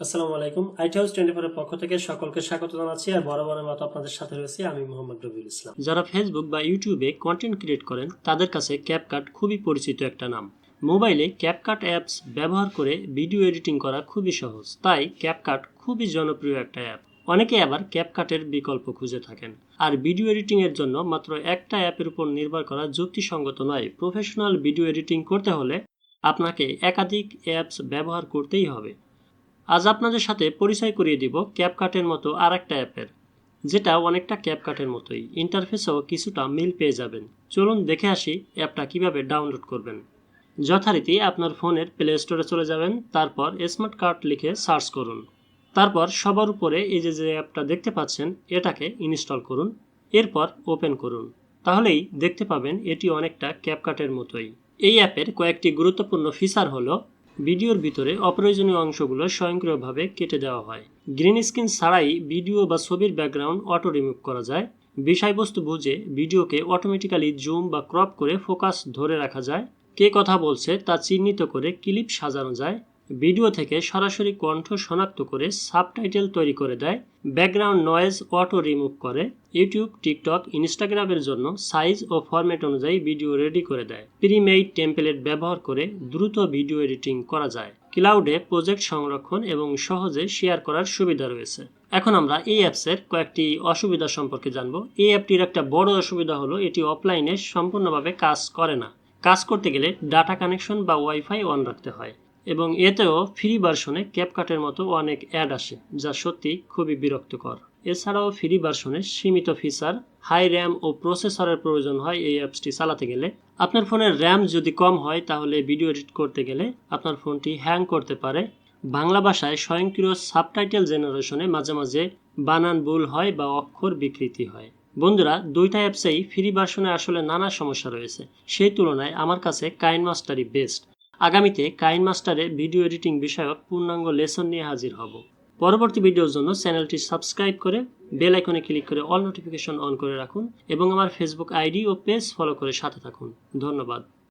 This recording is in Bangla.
আসসালামু আলাইকুম। আইটি হাউস টোয়েন্টি ফোরের পক্ষ থেকে সকলকে স্বাগত জানাচ্ছি আর বরাবরের মতো আপনাদের সাথে রয়েছি আমি মোহাম্মদ রবিউল ইসলাম। যারা ফেসবুক বা ইউটিউবে কন্টেন্ট ক্রিয়েট করেন, তাদের কাছে ক্যাপকাট খুবই পরিচিত একটা নাম। মোবাইলে ক্যাপকাট অ্যাপস ব্যবহার করে ভিডিও এডিটিং করা খুবই সহজ। তাই ক্যাপকাট খুবই জনপ্রিয় একটা অ্যাপ অনেকে আবার ক্যাপকাটের বিকল্প খুঁজে থাকেন। আর ভিডিও এডিটিং এর জন্য মাত্র একটা অ্যাপের উপর নির্ভর করা যুক্তিসঙ্গত নয়। প্রফেশনাল ভিডিও এডিটিং করতে হলে আপনাকে একাধিক অ্যাপস ব্যবহার করতেই হবে। আজ আপনাদের সাথে পরিচয় করিয়ে দিব ক্যাপকাটের মতো আর একটা অ্যাপের, যেটা অনেকটা ক্যাপকাটের মতোই। ইন্টারফেসেও কিছুটা মিল পেয়ে যাবেন। চলুন দেখে আসি অ্যাপটা কীভাবে ডাউনলোড করবেন। যথারীতি আপনার ফোনের প্লে স্টোরে চলে যাবেন, তারপর স্মার্ট কার্ড লিখে সার্চ করুন। তারপর সবার উপরে এই যে যে অ্যাপটা দেখতে পাচ্ছেন, এটাকে ইনস্টল করুন, এরপর ওপেন করুন। তাহলেই দেখতে পাবেন এটি অনেকটা ক্যাপকাটের মতোই। এই অ্যাপের কয়েকটি গুরুত্বপূর্ণ ফিচার হলো ভিডিওর ভিতরে অপ্রয়োজনীয় অংশগুলো স্বয়ংক্রিয়ভাবে কেটে দেওয়া হয়। গ্রিন স্ক্রিন ছাড়াই ভিডিও বা ছবির ব্যাকগ্রাউন্ড অটো রিমুভ করা যায়। বিষয়বস্তু বুঝে ভিডিওকে অটোমেটিক্যালি জুম বা ক্রপ করে ফোকাস ধরে রাখা যায়। কে কথা বলছে তা চিহ্নিত করে ক্লিপ সাজানো যায়। ভিডিও থেকে সরাসরি কণ্ঠ শনাক্ত করে সাবটাইটেল তৈরি করে দেয় ব্যাকগ্রাউন্ড নয়েজ অটো রিমুভ করে, ইউটিউব, টিকটক, ইনস্টাগ্রামের জন্য সাইজ ও ফরম্যাট অনুযায়ী ভিডিও রেডি করে দেয়। প্রিমেইড টেমপ্লেট ব্যবহার করে দ্রুত ভিডিও এডিটিং করা যায়। ক্লাউডে প্রজেক্ট সংরক্ষণ এবং সহজে শেয়ার করার সুবিধা রয়েছে। এখন আমরা এই অ্যাপসের কয়েকটি অসুবিধা সম্পর্কে জানব। এই অ্যাপটির একটা বড় অসুবিধা হলো, এটি অফলাইনে সম্পূর্ণভাবে কাজ করে না। কাজ করতে গেলে ডাটা কানেকশন বা ওয়াইফাই অন রাখতে হয়। এবং এতেও ফ্রি ভার্সনে ক্যাপকাটের মতো অনেক অ্যাড আসে, যা সত্যি খুবই বিরক্তকর। এছাড়াও ফ্রি ভার্সনে সীমিত ফিচার, হাই র্যাম ও প্রসেসরের প্রয়োজন হয় এই অ্যাপসটি চালাতে গেলে। আপনার ফোনের র্যাম যদি কম হয়, তাহলে ভিডিও এডিট করতে গেলে আপনার ফোনটি হ্যাং করতে পারে। বাংলা ভাষায় স্বয়ংক্রিয় সাবটাইটেল জেনারেশনে মাঝে মাঝে বানান ভুল হয় বা অক্ষর বিকৃতি হয়। বন্ধুরা, দুইটা অ্যাপসেই ফ্রি ভার্সনে আসলে নানা সমস্যা রয়েছে। সেই তুলনায় আমার কাছে কাইন মাস্টারই বেস্ট। আগামীতে কাইন মাস্টারে ভিডিও এডিটিং বিষয়ক পূর্ণাঙ্গ লেসন নিয়ে হাজির হব। পরবর্তী ভিডিওর জন্য চ্যানেলটি সাবস্ক্রাইব করে বেল আইকনে ক্লিক করে অল নোটিফিকেশন অন করে রাখুন এবং আমার ফেসবুক আইডি ও পেজ ফলো করে সাথে থাকুন। ধন্যবাদ।